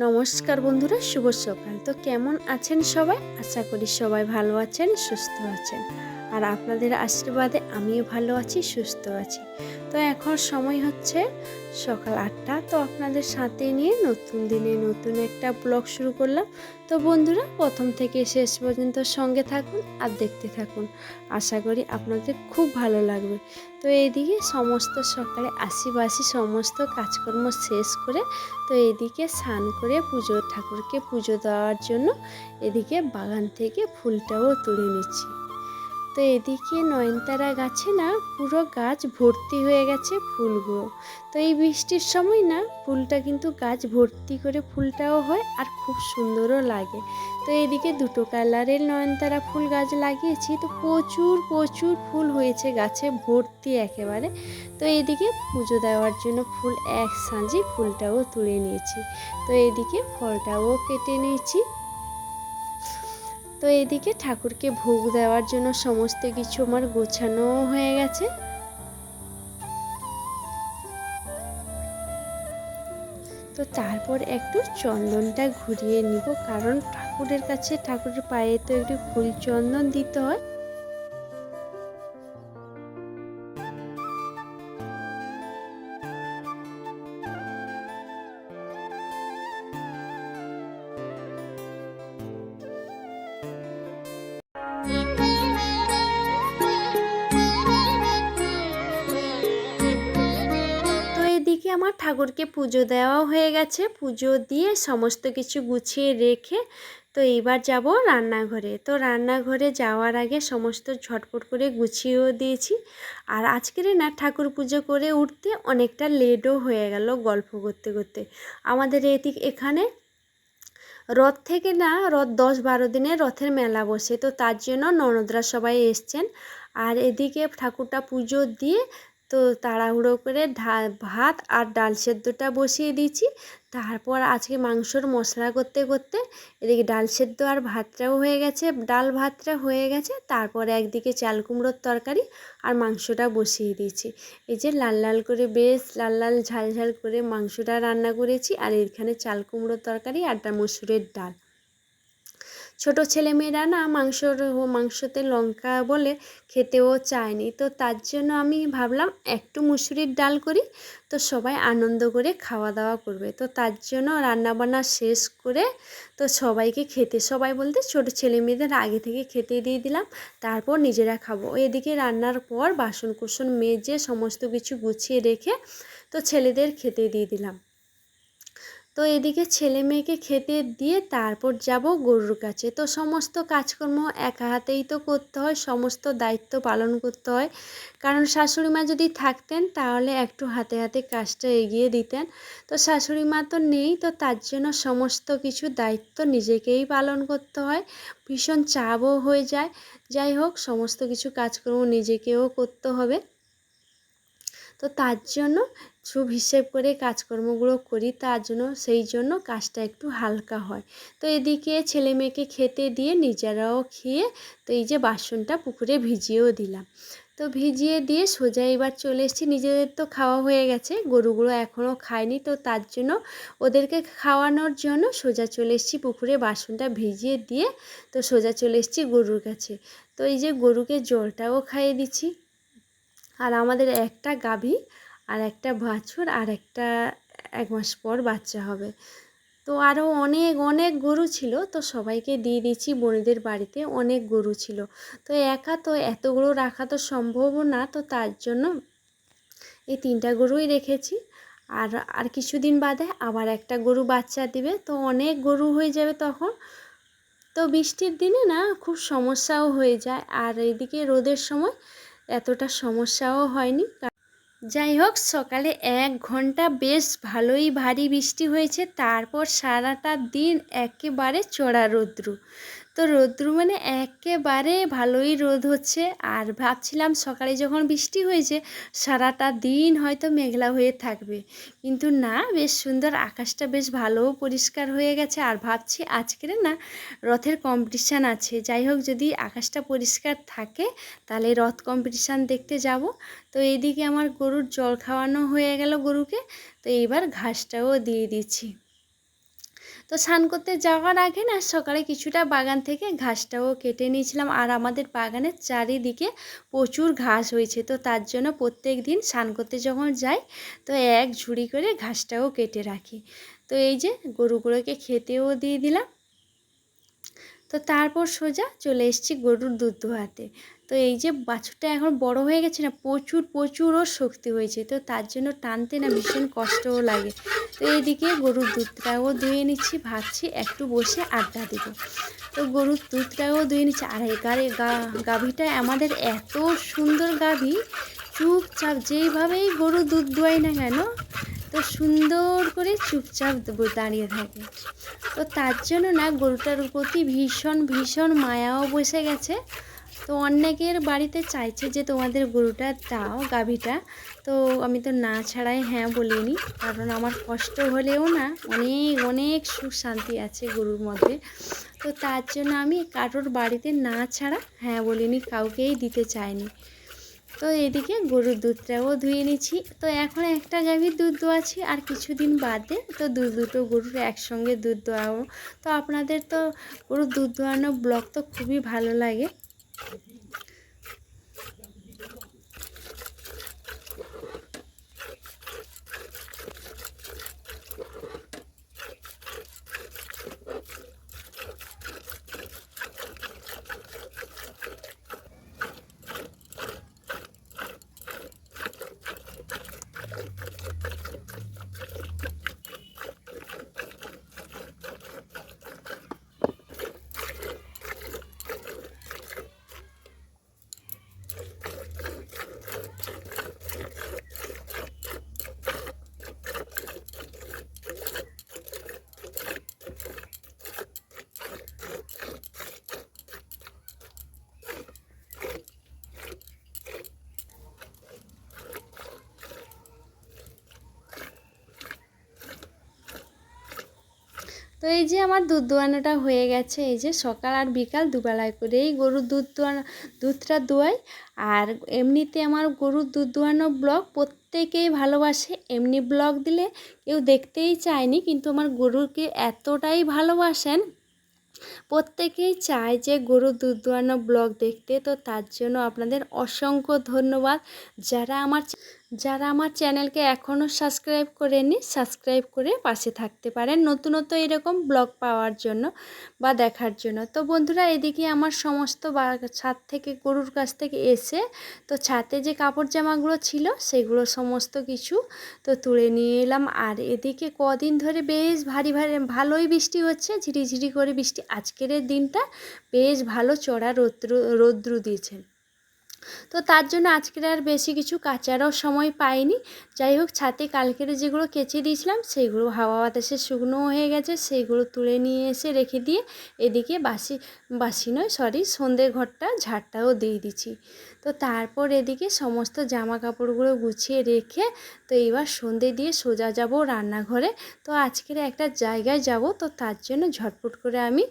নমস্কার বন্ধুরা, শুভ সকাল। তো কেমন আছেন সবাই? আশা করি সবাই ভালো আছেন, সুস্থ আছেন। আর আপনাদের আশীর্বাদে আমিও ভালো আছি, সুস্থ আছি। তো এখন সময় হচ্ছে সকাল আটটা। তো আপনাদের সাথে নিয়ে নতুন দিনে নতুন একটা ব্লগ শুরু করলাম। তো বন্ধুরা, প্রথম থেকে শেষ পর্যন্ত সঙ্গে থাকুন আর দেখতে থাকুন। আশা করি আপনাদের খুব ভালো লাগবে। তো এইদিকে সমস্ত সকালে আশিবাসি সমস্ত কাজকর্ম শেষ করে তো এদিকে স্নান করে পুজো, ঠাকুরকে পুজো দেওয়ার জন্য এদিকে বাগান থেকে ফুলটাও তুলে নিচ্ছি। তো এদিকে নয়নতারা গাছে না পুরো গাছ ভর্তি হয়ে গেছে ফুলগুলো। তো এই বৃষ্টির সময় না ফুলটা কিন্তু গাছ ভর্তি করে ফুলটাও হয় আর খুব সুন্দরও লাগে। তো এদিকে দুটো কালারের নয়নতারা ফুল গাছ লাগিয়েছি। তো প্রচুর প্রচুর ফুল হয়েছে গাছে ভর্তি একেবারে। তো এদিকে পুজো দেওয়ার জন্য ফুল এক সাঁজি ফুলটাও তুলে নিয়েছি। তো এদিকে ফলটাও কেটে নিয়েছি। তো এদিকে ঠাকুরকে ভোগ দেওয়ার জন্য সমস্ত কিছু আমার গোছানো হয়ে গেছে। তো তারপর একটু চন্দনটা ঘুরিয়ে নিব, কারণ ঠাকুরের কাছে ঠাকুরের পায়ে তো একটু ফুল চন্দন দিতে হয়। আমার ঠাকুরকে পুজো দেওয়া হয়ে গেছে। পুজো দিয়ে সমস্ত কিছু গুছিয়ে রেখে তো এইবার যাব রান্নাঘরে। তো রান্নাঘরে যাওয়ার আগে সমস্ত ঝটপট করে গুছিয়েও দিয়েছি। আর আজকের না ঠাকুর পুজো করে উঠতে অনেকটা লেটও হয়ে গেল গল্প করতে করতে। আমাদের এদিক এখানে রথ থেকে না রথ দশ বারো দিনের রথের মেলা বসে। তো তার জন্য ননদরা সবাই এসছেন। আর এদিকে ঠাকুরটা পুজো দিয়ে তো তাড়াহুড়ো করে ভাত আর ডাল সেদ্ধটা বসিয়ে দিয়েছি। তারপর আজকে মাংসর মশলা করতে করতে এদিকে ডাল সেদ্ধ আর ভাতটাও হয়ে গেছে, ডাল ভাতটা হয়ে গেছে। তারপর একদিকে চাল কুমড়োর তরকারি আর মাংসটা বসিয়ে দিয়েছি। এই যে লাল লাল করে বেশ লাল লাল ঝাল ঝাল করে মাংসটা রান্না করেছি। আর এখানে চাল কুমড়োর তরকারি আর মসুরের ডাল। ছোট ছেলেমেয়েরা না মাংসর, মাংসতে লঙ্কা বলে খেতেও চায়নি। তো তার জন্য আমি ভাবলাম একটু মুসুরির ডাল করি, তো সবাই আনন্দ করে খাওয়া দাওয়া করবে। তো তার জন্য রান্নাবান্না শেষ করে তো সবাইকে খেতে, সবাই বলতে ছোট ছেলে মেয়েদের আগে থেকে খেতে দিয়ে দিলাম, তারপর নিজেরা খাব। এদিকে রান্নার পর বাসন কুসন মেজে সমস্ত কিছু গুছিয়ে রেখে তো ছেলেদের খেতে দিয়ে দিলাম। তো এদিকে ছেলে মেয়েকে খেতে দিয়ে তারপর যাব গরুর কাছে। তো সমস্ত কাজকর্ম একা হাতেই তো করতে হয়, সমস্ত দায়িত্ব পালন করতে হয়। কারণ শাশুড়ি মা যদি থাকতেন, তাহলে একটু হাতে হাতে কাজটা এগিয়ে দিতেন। তো শাশুড়ি মা তো নেই, তো তার জন্য সমস্ত কিছু দায়িত্ব নিজেকেই পালন করতে হয়। ভীষণ চাপও হয়ে যায়। যাই হোক, সমস্ত কিছু কাজকর্ম নিজেকেও করতে হবে। তো তার জন্য সব হিসেব করে কাজকর্মগুলো করি, তার জন্য সেই জন্য কাজটা একটু হালকা হয়। তো এদিকে ছেলে মেয়েকে খেতে দিয়ে নিজেরাও খেয়ে, তো এই যে বাসনটা পুকুরে ভিজিয়েও দিলাম। তো ভিজিয়ে দিয়ে সোজা এবার চলে এসেছি। নিজেদের তো খাওয়া হয়ে গেছে, গরুগুলো এখনও খায়নি, তো তার জন্য ওদেরকে খাওয়ানোর জন্য সোজা চলে এসেছি পুকুরে বাসনটা ভিজিয়ে দিয়ে, তো সোজা চলে এসেছি গরুর কাছে। তো এই যে গরুকে জলটাও খাইয়ে দিচ্ছি। আর আমাদের একটা গাভী আর একটা বাছুর আর একটা এক মাস পর বাচ্চা হবে। তো আরও অনেক অনেক গরু ছিল, তো সবাইকে দিয়ে দিয়েছি, বোনেদের বাড়িতে অনেক গরু ছিল। তো একা তো এতগুলো রাখা তো সম্ভব না, তো তার জন্য এই তিনটা গরুই রেখেছি। আর আর কিছুদিন বাদে আবার একটা গরু বাচ্চা দিবে, তো অনেক গরু হয়ে যাবে তখন। তো বৃষ্টির দিনে না খুব সমস্যাও হয়ে যায়। আর এদিকে রোদের সময় এতটা সমস্যাও হয়নি। যাই হোক সকালে এক ঘণ্টা বেশ ভালোই ভারী বৃষ্টি হয়েছে, তারপর সারাটা দিন একেবারে চড়া রৌদ্রু। তো রৌদ্র মানে একেবারে ভালোই রোদ হচ্ছে। আর ভাবছিলাম সকালে যখন বৃষ্টি হয়েছে, সারাটা দিন হয়তো মেঘলা হয়ে থাকবে। কিন্তু না, বেশ সুন্দর আকাশটা বেশ ভালো পরিষ্কার হয়ে গেছে। আর ভাবছি আজকের না রথের কম্পিটিশান আছে। যাই হোক, যদি আকাশটা পরিষ্কার থাকে, তাহলে রথ কম্পিটিশান দেখতে যাব। তো এইদিকে আমার গরুর জল খাওয়ানো হয়ে গেল গরুকে। তো এইবার ঘাসটাও দিয়ে দিচ্ছি। তো স্নান করতে যাওয়ার আগে না সকালে কিছুটা বাগান থেকে ঘাসটাও কেটে নিয়েছিলাম। আর আমাদের বাগানের চারিদিকে প্রচুর ঘাস হয়েছে। তো তার জন্য প্রত্যেক দিন স্নান করতে যখন যাই, তো এক ঝুড়ি করে ঘাসটাও কেটে রাখি। তো এই যে গরুগুলোকে খেতেও দিয়ে দিলাম। তো তারপর সোজা চলে এসেছি গরুর দুধ দোয়াতে তো এই যে বাছুরটা এখন বড় হয়ে গেছে না, প্রচুর প্রচুর ওর শক্তি হয়েছে। তো তার জন্য টানতে না ভীষণ কষ্টও লাগে। তো এইদিকে গরুর দুধটাও ধুয়ে নিচ্ছি ভাবছি একটু বসে আড্ডা দিব। তো গরুর দুধটাও ধুয়ে নিচ্ছি। আর এগারে গা, গাভীটা আমাদের এত সুন্দর গাভী, চুপচাপ যেইভাবেই গরু দুধ দোয়াই না কেন তো সুন্দর করে চুপচাপ দাঁড়িয়ে থাকে। তো তার জন্য না গরুটার প্রতি ভীষণ ভীষণ মায়াও বসে গেছে। তো অনেকের বাড়িতে চাইছে যে তোমাদের গরুটা দাও গাভীটা। তো আমি তো না ছাড়াই হ্যাঁ বলিনি, কারণ আমার কষ্ট হলেও না অনেক অনেক সুখ শান্তি আছে গরুর মধ্যে। তো তার জন্য আমি কারোর বাড়িতে না ছাড়া হ্যাঁ বলিনি, কাউকেই দিতে চাইনি। তো এদিকে গরুর দুধটাও ধুয়ে নিচ্ছি। তো এখন একটা গাভীর দুধ দোয়াছি আর কিছুদিন বাদে তো দু, দুটো গরুর একসঙ্গে দুধ দোয়াবো। তো আপনাদের তো গরুর দুধ দোয়ানো ব্লগ তো খুবই ভালো লাগে। তো এই যে আমার দুধ দোয়ানোটা হয়ে গেছে, এই যে সকাল আর বিকাল দুবেলায় করেই গরুর দুধ দোয়ানো, দুধটা দোয়াই। আর এমনিতে আমার গরুর দুধ দোয়ানো ব্লগ প্রত্যেকেই ভালোবাসে। এমনি ব্লগ দিলে কেউ দেখতেই চায়নি, কিন্তু আমার গরুকে এতটাই ভালোবাসেন। প্রত্যেকেই চায় যে গরুর দুধ দোয়ানো ব্লগ দেখতে। তো তার জন্য আপনাদের অসংখ্য ধন্যবাদ। যারা আমার যারা আমার চ্যানেলকে এখনও সাবস্ক্রাইব করেনি সাবস্ক্রাইব করে পাশে থাকতে পারেন নতুনত্ব এরকম ব্লগ পাওয়ার জন্য বা দেখার জন্য। তো বন্ধুরা, এদিকে আমার সমস্ত ছাদ থেকে, গরুর কাছ থেকে এসে তো ছাতে যে কাপড় জামাগুলো ছিল সেগুলো সমস্ত কিছু তো তুলে নিয়ে এলাম। আর এদিকে কদিন ধরে বেশ ভারী ভারী, ভালোই বৃষ্টি হচ্ছে, ঝিরিঝিরি করে বৃষ্টি। আজকের দিনটা বেশ ভালো চড়া রৌদ্র রৌদ্র দিয়েছেন। তো তার জন্য আজকের আর বেশি কিছু কাচারও সময় পাইনি। যাই হোক, ছাতে কালকের যেগুলো কেচে দিয়েছিলাম, সেইগুলো হাওয়া বাতাসে শুকনো হয়ে গেছে, সেইগুলো তুলে নিয়ে এসে রেখে দিয়ে এদিকে বাসি বাসি নয় সরি সন্ধ্যে ঘরটা, ঝাড়টাও দিয়ে দিচ্ছি তো তারপর এদিকে সমস্ত জামা কাপড়গুলো গুছিয়ে রেখে, তো এইবার সন্ধে দিয়ে সোজা যাব রান্নাঘরে। তো আজকের একটা জায়গায় যাব, তো তার জন্য ঝটপট করে আমি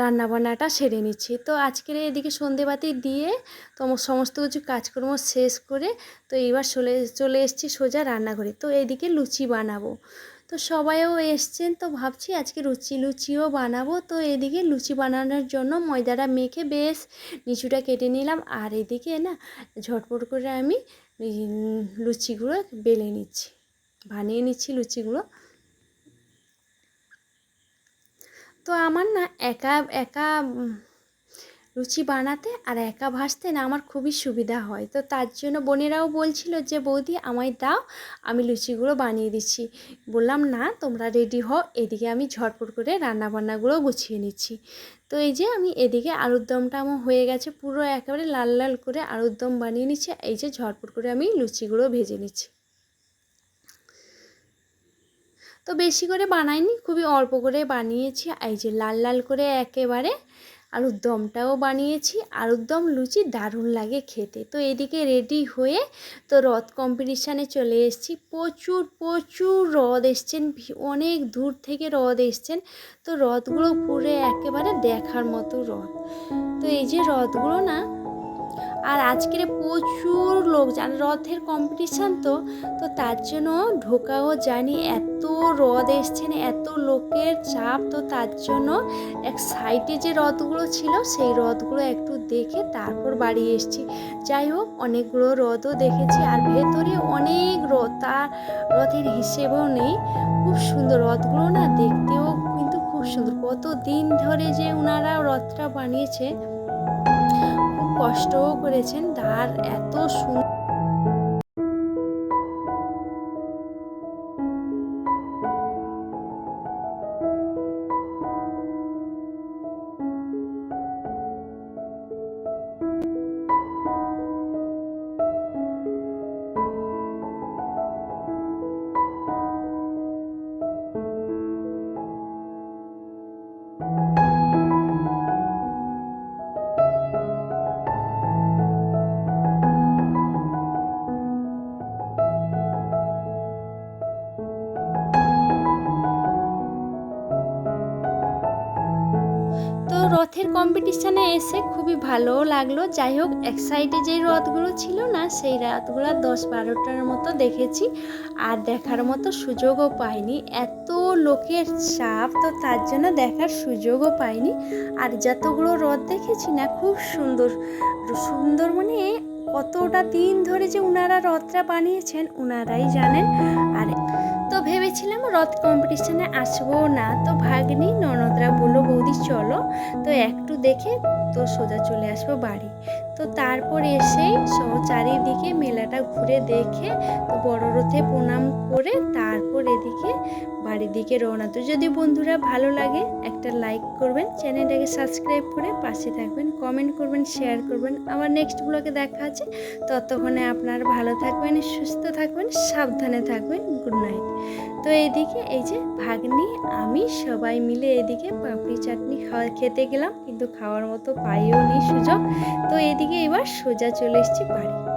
রান্নাবান্নাটা সেরে নিচ্ছি। তো আজকের এদিকে সন্ধেবাতি দিয়ে তো সমস্ত কিছু কাজকর্ম শেষ করে তো এইবার চলে চলে এসেছি সোজা রান্নাঘরে। তো এদিকে লুচি বানাবো। তো সবাইও এসছেন তো ভাবছি আজকে লুচি লুচিও বানাবো। তো এদিকে লুচি বানানোর জন্য ময়দাটা মেখে বেশ নিচুটা কেটে নিলাম। আর এদিকে না ঝটপট করে আমি লুচিগুলো বেলে নিচ্ছি। বানিয়ে নিচ্ছি লুচিগুলো। তো আমার না একা একা লুচি বানাতে আর একা ভাজতে না আমার খুবই সুবিধা হয়। তো তার জন্য বোনেরাও বলছিল যে, বৌদি, আমায় দাও, আমি লুচিগুলো বানিয়ে দিচ্ছি। বললাম, না, তোমরা রেডি হও, এদিকে আমি ঝটপট করে রান্নাবান্নাগুলো গুছিয়ে নিচ্ছি। তো এই যে আমি এদিকে আলুর দমটা আমার হয়ে গেছে, পুরো একেবারে লাল লাল করে আলুর দম বানিয়ে নিচ্ছি এই যে ঝটপট করে আমি লুচিগুলো ভেজে নিচ্ছি। তো বেশি করে বানাইনি, খুবই অল্প করে বানিয়েছি। এই যে লাল লাল করে একেবারে আলুর দমটাও বানিয়েছি। আলুর দম লুচি দারুণ লাগে খেতে। তো এদিকে রেডি হয়ে তো রথ কম্পিটিশানে চলে এসেছি। প্রচুর প্রচুর রদ এসছেন। অনেক দূর থেকে রদ এসছেন। তো রথগুলো পুরে একেবারে দেখার মতো রথ। তো এই যে রথগুলো না আর আজকের প্রচুর লোক জান রথের কম্পিটিশান তো তো তার জন্য ঢোকাও জানি এত রথ এসছেন, এত লোকের চাপ, তো তার জন্য এক সাইডে যে রথগুলো ছিল, সেই রথগুলো একটু দেখে তারপর বাড়ি এসেছি। যাই হোক, অনেকগুলো রথও দেখেছি আর ভেতরে অনেক রথ, তার রথের হিসেবেও নেই। খুব সুন্দর রথগুলো না দেখতেও কিন্তু খুব সুন্দর। কত দিন ধরে যে ওনারা রথটা বানিয়েছে কষ্টও করেছেন তার এত সুন্দর রথের কম্পিটিশানে এসে খুবই ভালোও লাগল। যাই হোক এক সাইডে যেই রথগুলো ছিল না, সেই রথগুলো দশ বারোটার মতো দেখেছি। আর দেখার মতো সুযোগও পাইনি। এত লোকের চাপ, তো তার জন্য দেখার সুযোগও পাইনি। আর যতগুলো রথ দেখেছি না, খুব সুন্দর সুন্দর মানে কতটা দিন ধরে যে ওনারা রথটা বানিয়েছেন ওনারাই জানেন। আর ভেবেছিলাম রথ কম্পিটিশানে আসব না। তো ভাগ্নি, ননদরা বলল, বৌদি, চলো। তো একটু দেখে তো সোজা চলে আসব বাড়ি। তো তারপর এসেই চারিদিকে মেলাটা ঘুরে দেখে তো বড় রথে প্রণাম করে তারপর এদিকে বাড়ির দিকে রওনা। তো যদি বন্ধুরা ভালো লাগে একটা লাইক করবেন, চ্যানেলটাকে সাবস্ক্রাইব করে পাশে থাকবেন কমেন্ট করবেন শেয়ার করবেন। আবার নেক্সট ব্লগে দেখা আছে ততক্ষণে আপনারা ভালো থাকবেন, সুস্থ থাকবেন, সাবধানে থাকবেন। গুড নাইট তো এইদিকে এই যে ভাগ্নি, আমি সবাই মিলে এদিকে পাপড়ি চাটনি খাওয়া খেতে গেলাম। কিন্তু খাওয়ার মতো পাইও নি সুযোগ। তো এদিকে এবার সোজা চলে এসেছি বাড়ি।